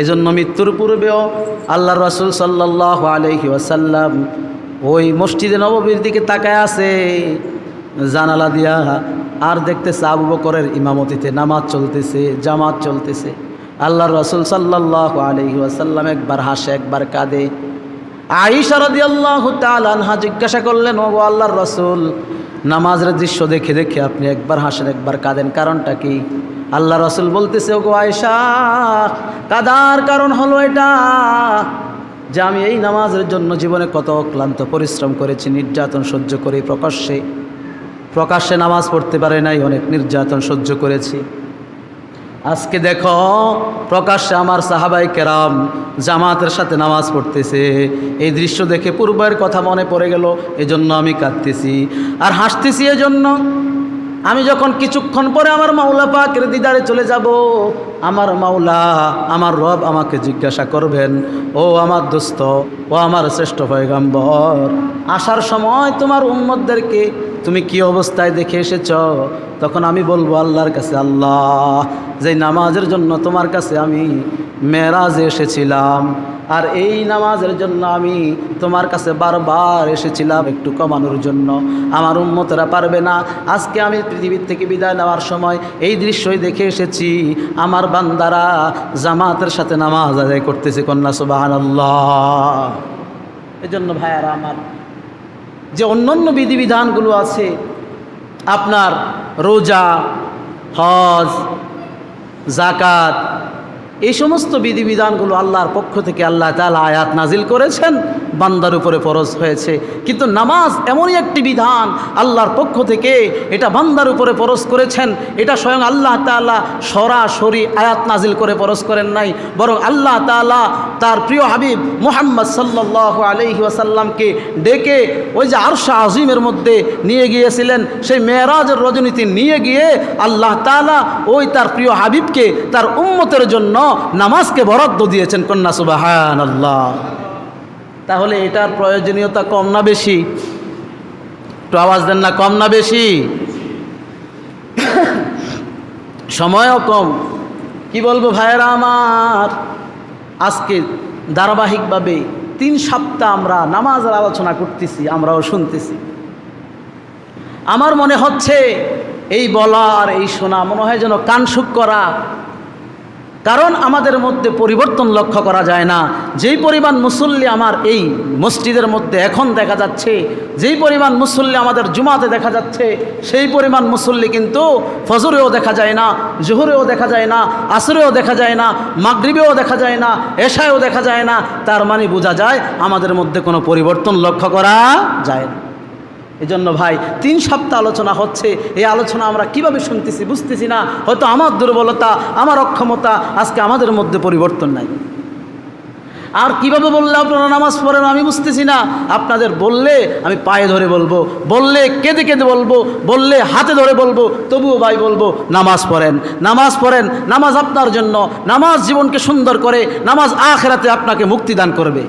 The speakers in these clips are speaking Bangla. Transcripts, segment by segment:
এজন্য মৃত্যুর পূর্বেও আল্লাহ রসুল সাল্লাহ আলহি ওয়াসাল্লাম ওই মসজিদে নববীর দিকে তাকায় আছে। জানালা দিয়া আর দেখতেছে আবু বকরের ইমামতিতে নামাজ চলতেছে, জামাত চলতেছে। আল্লাহ রসুল সাল্লাহ আলহি ওয়াসাল্লাম একবার হাসে, একবার কাঁদে। আইসা রদি আল্লাহ আনহা জিজ্ঞাসা করলেন ও আল্লাহর রসুল, নামাজের দৃশ্য দেখে দেখে আপনি একবার হাসেন, একবার কাঁদেন, কারণটা কি? আল্লাহ রসুল বলতেছে, ওগো আয়সা কাদার কারণ হলো এটা যে আমি এই নামাজের জন্য জীবনে কত ক্লান্ত পরিশ্রম করেছি, নির্যাতন সহ্য করে, প্রকাশ্যে প্রকাশ্যে নামাজ পড়তে পারে নাই, অনেক নির্যাতন সহ্য করেছি। আজকে দেখো, প্রকাশ্যে আমার সাহাবাই কেরাম জামাতের সাথে নামাজ পড়তেছে। এই দৃশ্য দেখে পূর্বের কথা মনে পড়ে গেল, এজন্য আমি কাঁদতেছি। আর হাসতেছি এজন্য। আমি যখন কিছুক্ষণ পরে আমার মাওলা পাকের দিদারে চলে যাব, আমার মাওলা, আমার রব আমাকে জিজ্ঞাসা করবেন, ও আমার দোস্ত, ও আমার শ্রেষ্ঠ পয়গাম্বর, আসার সময় তোমার উম্মতদেরকে তুমি কি অবস্থায় দেখে এসেছ? তখন আমি বলব আল্লাহর কাছে, আল্লাহ যে নামাজের জন্য তোমার কাছে আমি মেরাজে এসেছিলাম, আর এই নামাজের জন্য আমি তোমার কাছে বারবার এসেছিলাম একটু কমানোর জন্য। আমার উন্মতেরা পারবে না। আজকে আমি পৃথিবীর থেকে বিদায় নেওয়ার সময় এই দৃশ্যই দেখে এসেছি। আমার বান্দারা জামাতের সাথে নামাজ আদায় করতেছে কন্যা সুবাহান আল্লাহ এই জন্য ভাইয়ারা আমার যে অন্যান্য বিধিবিধানগুলো আছে আপনার রোজা হজ জাকাত এই সমস্ত বিধিবিধানগুলো আল্লাহর পক্ষ থেকে আল্লাহ তালা আয়াত নাজিল করেছেন, বান্দার উপরে ফরজ হয়েছে। কিন্তু নামাজ এমনই একটি বিধান আল্লাহর পক্ষ থেকে, এটা বান্দার উপরে ফরজ করেছেন, এটা স্বয়ং আল্লাহ তালা সরাসরি আয়াত নাজিল করে ফরজ করেন নাই, বরং আল্লাহ তালা তার প্রিয় হাবিব মোহাম্মদ সাল্লাহ আলহি ওয়াসাল্লামকে ডেকে ওই যে আরশা আজিমের মধ্যে নিয়ে গিয়েছিলেন, সেই মেয়েরাজের রজনীতি নিয়ে গিয়ে আল্লাহ তালা ওই তার প্রিয় হাবিবকে তার উম্মতের জন্য নামাজকে বরাদ্দ দিয়েছেন, কন্যা সুবাহান আল্লাহ তাহলে এটার প্রয়োজনীয়তা কম না বেশি? একটু আওয়াজ দেন না, কম না বেশি? সময়ও কম। কি বলব ভাইয়েরা আমার? আজকে ধারাবাহিকভাবে তিন সপ্তাহ আমরা নামাজের আলোচনা করতেছি, আমরাও শুনতেছি। আমার মনে হচ্ছে এই বলা আর এই শোনা মনে হয় যেন কানসুক করা কারণ আমাদের মধ্যে পরিবর্তন লক্ষ্য করা যায় না। যেই পরিমাণ মুসল্লি আমার এই মসজিদের মধ্যে এখন দেখা যাচ্ছে, যেই পরিমাণ মুসল্লি আমাদের জুমাতে দেখা যাচ্ছে, সেই পরিমাণ মুসল্লি কিন্তু ফজরেও দেখা যায় না, জোহরেও দেখা যায় না, আসরেও দেখা যায় না, মাগরিবেও দেখা যায় না, এশায়ও দেখা যায় না। তার মানে বোঝা যায় আমাদের মধ্যে কোনো পরিবর্তন লক্ষ্য করা যায় না। এজন্য ভাই, তিন সপ্তাহ আলোচনা হচ্ছে। এই আলোচনা আমরা কীভাবে শুনতেছি বুঝতেছি না। হয়তো আমার দুর্বলতা, আমার অক্ষমতা আজকে আমাদের মধ্যে পরিবর্তন নাই। আর কীভাবে বললে আপনারা নামাজ পড়েন আমি বুঝতেছি না। আপনাদের বললে আমি পায়ে ধরে বলব, বললে কেঁদে কেঁদে বলব, বললে হাতে ধরে বলব, তবুও ভাই বলব, নামাজ পড়েন। নামাজ পড়েন, নামাজ আপনার জন্য, নামাজ জীবনকে সুন্দর করে, নামাজ আখেরাতে আপনাকে মুক্তি দান করবে।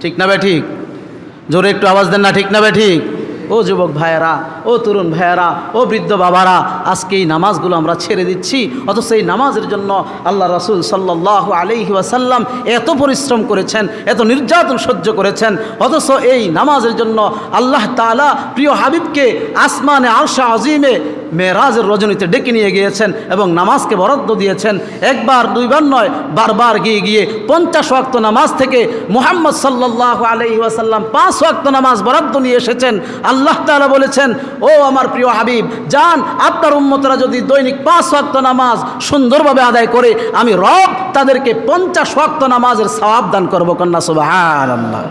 ঠিক না বে ঠিক? জোরে একটু আওয়াজ দেন না, ঠিক না বে ঠিক? ও যুবক ভাইয়েরা, ও তরুণ ভাইয়েরা, ও বৃদ্ধ বাবারা, আজকে এই নামাজগুলো আমরা ছেড়ে দিচ্ছি। অথচ এই নামাজের জন্য আল্লাহ রসুল সাল্লাহ আলহি ওয়াসাল্লাম এত পরিশ্রম করেছেন, এত নির্যাতন সহ্য করেছেন। অথচ এই নামাজের জন্য আল্লাহ তালা প্রিয় হাবিবকে আসমানে আরশা আজিমে মেয়েরাজের রজনীতে ডেকে নিয়ে গিয়েছেন এবং নামাজকে বরাদ্দ দিয়েছেন। একবার, দুইবার নয়, বারবার গিয়ে গিয়ে পঞ্চাশ ওয়াক্ত নামাজ থেকে মোহাম্মদ সাল্লাহ আলহি ওয়াসাল্লাম পাঁচ ওয়াক্ত নামাজ বরাদ্দ নিয়ে এসেছেন। আল্লাহ তালা বলেছেন, ও আমার প্রিয় হাবিব যান আপনার উম্মতরা যদি দৈনিক পাঁচ ওয়াক্ত নামাজ সুন্দরভাবে আদায় করে, আমি রব তাদেরকে পঞ্চাশ ওয়াক্ত নামাজের সওয়াব দান করব কন্যা সুবাহান আল্লাহ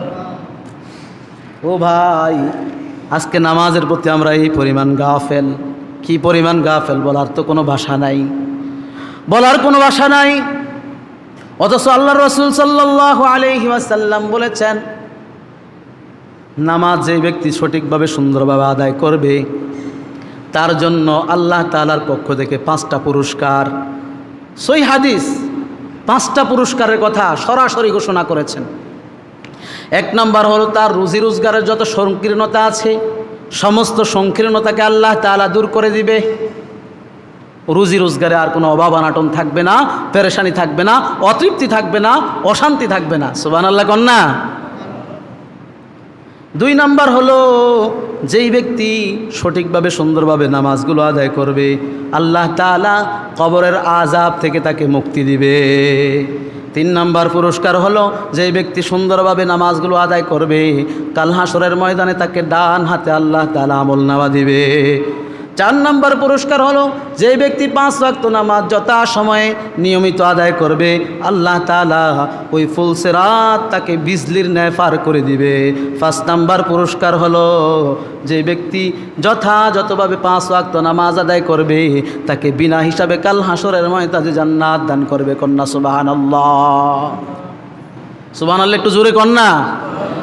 ও ভাই, আজকে নামাজের প্রতি আমরা এই পরিমাণ গাফেল। কি পরিমাণ গাফেল বলার তো কোনো ভাষা নাই। বলার কোনো ভাষা নাই। অথচ আল্লাহ রসুল সাল্লাহ আলহি ওয়াসাল্লাম বলেছেন নামাজ যে ব্যক্তি সঠিকভাবে সুন্দরভাবে আদায় করবে, তার জন্য আল্লাহ তালার পক্ষ থেকে পাঁচটা পুরস্কার। সই হাদিস, পাঁচটা পুরস্কারের কথা সরাসরি ঘোষণা করেছেন। এক নম্বর হলো তার রুজি রোজগারের যত সংকীর্ণতা আছে, সমস্ত সংকীর্ণতাকে আল্লাহ তালা দূর করে দিবে। রুজি রোজগারে আর কোনো অভাব আনাটন থাকবে না, পেরেশানি থাকবে না, অতৃপ্তি থাকবে না, অশান্তি থাকবে না। সুবান আল্লাহ কন্যা। দুই নাম্বার হলো, যেই ব্যক্তি সঠিকভাবে সুন্দরভাবে নামাজগুলো আদায় করবে, আল্লাহ তালা কবরের আজাব থেকে তাকে মুক্তি দিবে। তিন নাম্বার পুরস্কার হলো যে ব্যক্তি সুন্দরভাবে নামাজগুলো আদায় করবে, কাল হাসরের ময়দানে তাকে ডান হাতে আল্লাহ তালা আমল নামা দিবে। চার নাম্বার পুরস্কার হলো, যে ব্যক্তি পাঁচ ওয়াক্ত নামাজ যথা সময়ে নিয়মিত আদায় করবে, আল্লাহ তালা ওই ফুলসেরাত তাকে বিজলির ন্যায় পার করে দিবে। পাঁচ নাম্বার পুরস্কার হলো, যে ব্যক্তি যথাযথভাবে পাঁচ ওয়াক্ত নামাজ আদায় করবে, তাকে বিনা হিসাবে কাল হাসরের ময়দানে জান্নাত দান করবে কন্যা সুবহানাল্লাহ। সুবহানাল্লাহ, একটু জোরে কন্যা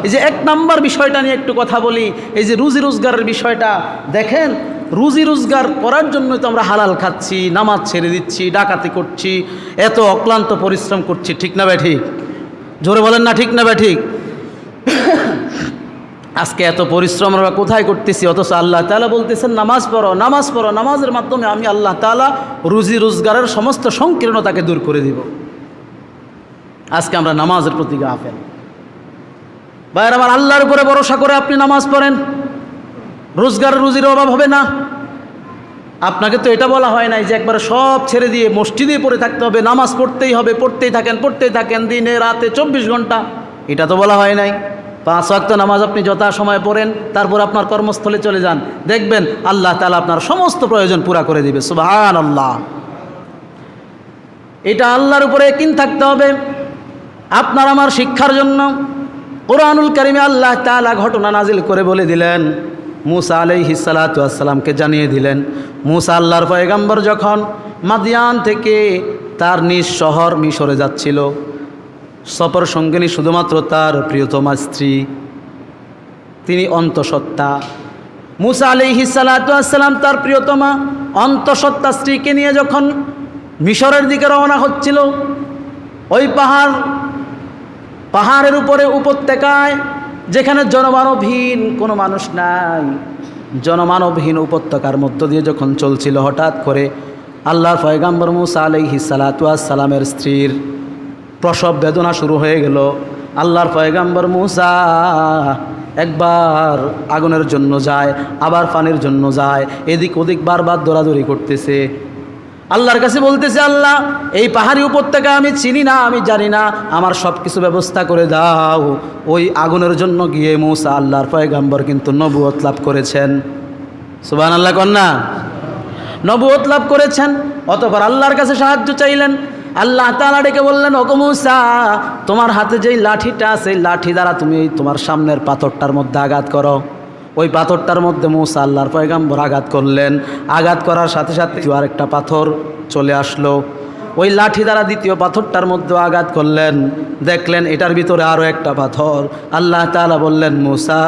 এই যে এক নাম্বার বিষয়টা নিয়ে একটু কথা বলি, এই যে রুজি রোজগারের বিষয়টা, দেখেন রুজি রোজগার করার জন্য তো আমরা হালাল খাচ্ছি, নামাজ ছেড়ে দিচ্ছি, ডাকাতি করছি, এত অক্লান্ত পরিশ্রম করছি, ঠিক না ঠিক জোরে বলেন না ঠিক না ভাই ঠিক আজকে এত পরিশ্রম আমরা কোথায় করতেছি? অথচ আল্লাহ তালা বলতেছেন, নামাজ পড়ো নামাজ পড়ো, নামাজের মাধ্যমে আমি আল্লাহ তালা রুজি রোজগারের সমস্ত সংকীর্ণতাকে দূর করে দিব। আজকে আমরা নামাজের প্রতি গাফেল। ভাইয়ের আমার আল্লাহর উপরে ভরসা করে আপনি নামাজ পড়েন। রোজগার রুজির অভাব হবে না। আপনাকে তো এটা বলা হয় নাই যে একবারে সব ছেড়ে দিয়ে মসজিদে পড়ে থাকতে হবে, নামাজ পড়তেই হবে, পড়তেই থাকেন পড়তেই থাকেন, দিনে রাতে চব্বিশ ঘণ্টা। এটা তো বলা হয় নাই। পাঁচ ওয়াক্ত নামাজ আপনি যথা সময় পড়েন, তারপর আপনার কর্মস্থলে চলে যান। দেখবেন আল্লাহ তালা আপনার সমস্ত প্রয়োজন পুরা করে দিবে। সুবাহান আল্লাহ এটা আল্লাহর উপরে কিন থাকতে হবে। আপনার আমার শিক্ষার জন্য কোরআনুল কারিমে আল্লাহ তালা ঘটনা নাজিল করে বলে দিলেন। মুসা আলাইহি সালাতামকে জানিয়ে দিলেন, মুসা আল্লাহর পয়গাম্বর যখন মাদিয়ান থেকে তার নিজ শহর মিশরে যাচ্ছিল, সফর সঙ্গিনী শুধুমাত্র তার প্রিয়তমা স্ত্রী, তিনি অন্তঃসত্ত্বা। মুসা আলাইহি সালাতাম তার প্রিয়তমা অন্তঃসত্ত্বা স্ত্রীকে নিয়ে যখন মিশরের দিকে রওনা হচ্ছিল, ওই পাহাড়, পাহাড়ের উপরে উপত্যকায় যেখানে জনমানবহীন কোনো মানুষ নাই। জনমানবহীন উপত্যকার মধ্য দিয়ে যখন চলছিল হঠাৎ করে আল্লাহর ফয়গাম্বর মুসা আলাইহি সালামের স্ত্রীর প্রসব বেদনা শুরু হয়ে গেল। আল্লাহর পয়গাম্বর মুসা একবার আগুনের জন্য যায়, আবার পানির জন্য যায় এদিক ওদিক বারবার দৌড়াদৌড়ি করতেছে। আল্লাহর কাছে বলতেছে, আল্লাহ, এই পাহাড়ি উপত্যকা আমি চিনি না, আমি জানি না। আমার সব কিছু ব্যবস্থা করে দাও। ওই আগুনের জন্য গিয়ে মৌসা আল্লাহর পয়গাম্বর কিন্তু নবুয়ত লাভ করেছেন। সুবান আল্লাহ কন্যা নবুয়ত লাভ করেছেন, অতপর আল্লাহর কাছে সাহায্য চাইলেন। আল্লাহ তালা ডেকে বললেন ওকমুসা তোমার হাতে যেই লাঠিটা সেই লাঠি দ্বারা তুমি তোমার সামনের পাথরটার মধ্যে আঘাত করো। ওই পাথরটার মধ্যে মুসা আল্লাহর পয়গাম্বর আঘাত করলেন। আঘাত করার সাথে সাথে আর একটা পাথর চলে আসলো। ওই লাঠি দ্বারা দ্বিতীয় পাথরটার মধ্যে আঘাত করলেন। দেখলেন এটার ভিতরে আরও একটা পাথর। আল্লাহ তালা বললেন, মুসা,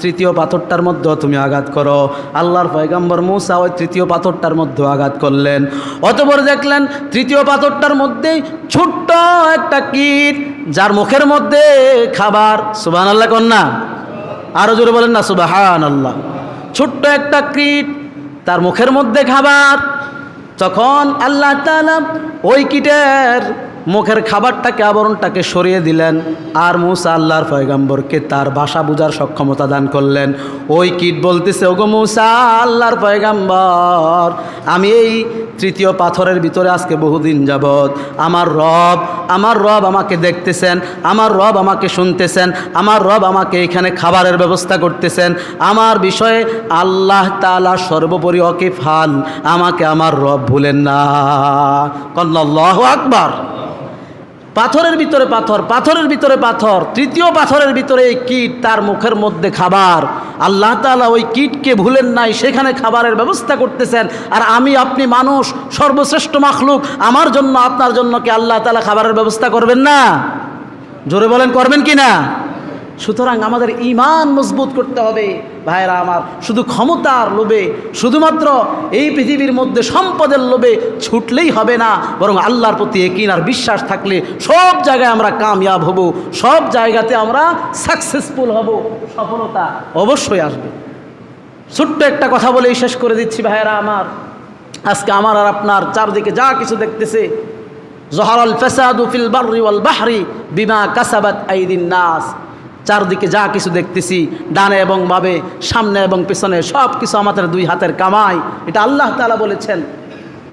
তৃতীয় পাথরটার মধ্যেও তুমি আঘাত করো। আল্লাহর পয়গাম্বর মূসা ওই তৃতীয় পাথরটার মধ্যেও আঘাত করলেন। অতপর দেখলেন তৃতীয় পাথরটার মধ্যেই ছোট্ট একটা কীট, যার মুখের মধ্যে খাবার। সুবান আল্লাহ কন্যা। আরও জোরে বলেন না সুবাহান আল্লাহ ছোট্ট একটা কীট, তার মুখের মধ্যে খাবার, তখন আল্লাহ তাআলা ওই কীটের মুখের খাবারটাকে, আবরণটাকে সরিয়ে দিলেন আর মুসা আল্লাহর পয়গাম্বরকে তার ভাষা বোঝার সক্ষমতা দান করলেন। ওই কীট বলতেছে, ওগো মুসা আল্লাহর পয়গাম্বর, আমি এই তৃতীয় পাথরের ভিতরে আজকে বহুদিন যাবৎ আমার রব আমার রব আমাকে দেখতেছেন, আমার রব আমাকে শুনতেছেন, আমার রব আমাকে এখানে খাবারের ব্যবস্থা করতেছেন। আমার বিষয়ে আল্লাহ তালা সর্বোপরি অকিফাল, আমাকে আমার রব ভুলেন না। কল্লাহ আকবার। পাথরের ভিতরে পাথর, পাথরের ভিতরে পাথর। তৃতীয় পাথরের ভিতরে এই কীট, তার মুখের মধ্যে খাবার। আল্লাহ তালা ওই কীটকে ভুলেন নাই, সেখানে খাবারের ব্যবস্থা করতেছেন। আর আমি, আপনি মানুষ, সর্বশ্রেষ্ঠ মাখলুক, আমার জন্য, আপনার জন্য কি আল্লাহ তালা খাবারের ব্যবস্থা করবেন না? জোরে বলেন, করবেন কি না? সুতরাং আমাদের ইমান মজবুত করতে হবে। ভাইরা আমার, শুধু ক্ষমতার লোভে, শুধুমাত্র এই পৃথিবীর মধ্যে সম্পদের লোভে ছুটলেই হবে না, বরং আল্লাহর প্রতি একিন আর বিশ্বাস থাকলে সব জায়গায় আমরা কাময়াব হব, সব জায়গাতে আমরা সাকসেসফুল হব, সফলতা অবশ্যই আসবে। ছোট্ট একটা কথা বলেই শেষ করে দিচ্ছি ভাইয়েরা আমার। আজকে আমার আর আপনার চারদিকে যা কিছু দেখতেছে, জহরাল ফেসাদু ফিল বাহরি বিমা কাসাবাত আইদিন নাস। চারদিকে যা কিছু দেখতেছি, ডানে এবং বাবে সামনে এবং পেছনে সব কিছু আমাদের দুই হাতের কামাই। এটা আল্লাহ তালা বলেছেন।